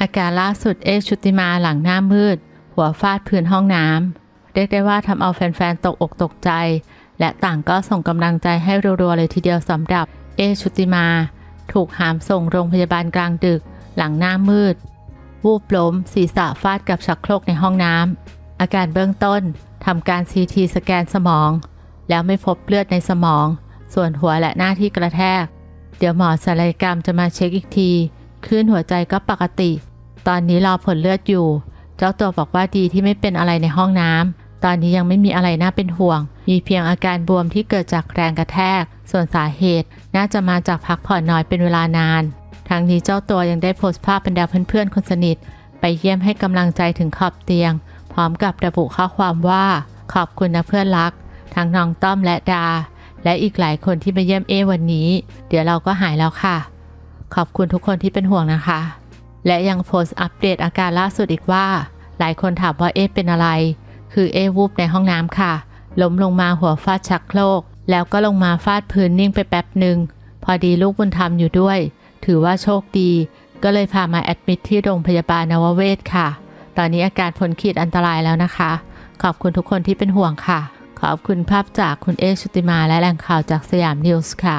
อาการล่าสุดเอชุติมาหลังหน้ามืด หัวฟาดพื้นห้องน้ำเรียกได้ว่าทำเอาแฟนๆ ตกอกตกใจ และต่างก็ส่งกำลังใจให้รัวๆเลยทีเดียวสำหรับเอชุติมา ถูกหามส่งโรงพยาบาลกลางดึก หลังหน้ามืด วูบล้ม ศีรษะฟาดกับชักโครกในห้องน้ำอาการเบื้องต้นทำการซีทีสแกนสมอง แล้วไม่พบเลือดในสมอง ส่วนหัวและหน้าที่กระแทก เดี๋ยวหมอศัลยกรรมจะมาเช็คอีกทีคลื่นหัวใจก็ปกติ ตอนนี้รอผลเลือดอยู่ เจ้าตัวบอกว่าดีที่ไม่เป็นอะไรในห้องน้ำ ตอนนี้ยังไม่มีอะไรน่าเป็นห่วง มีเพียงอาการบวมที่เกิดจากแรงกระแทก ส่วนสาเหตุน่าจะมาจากพักผ่อนน้อยเป็นเวลานาน ทั้งนี้เจ้าตัวยังได้โพสต์ภาพบรรดาเพื่อนๆคนสนิท ไปเยี่ยมให้กำลังใจถึงขอบเตียง พร้อมกับระบุข้อความว่า ขอบคุณนะเพื่อนรัก ทั้งน้องต้อมและดา และอีกหลายคนที่มาเยี่ยมเอวันนี้ เดี๋ยวเราก็หายแล้วค่ะ ขอบคุณทุกคนที่เป็นห่วงนะคะ และยังโพสต์อัปเดตอาการล่าสุดอีกว่า หลายคนถามว่าเอเป็นอะไร คือเอวูบในห้องน้ำค่ะ ล้มลงมาหัวฟาดชักโครก แล้วก็ลงมาฟาดพื้นนิ่งไปแป๊บหนึ่ง พอดีลูกบุญธรรมอยู่ด้วย ถือว่าโชคดี ก็เลยพามาแอดมิทที่โรงพยาบาลนวเวศค่ะ ตอนนี้อาการพ้นขีดอันตรายแล้วนะคะ ขอบคุณทุกคนที่เป็นห่วงค่ะ ขอบคุณภาพจากคุณเอชุติมาและแหล่งข่าวจากสยามนิวส์ค่ะ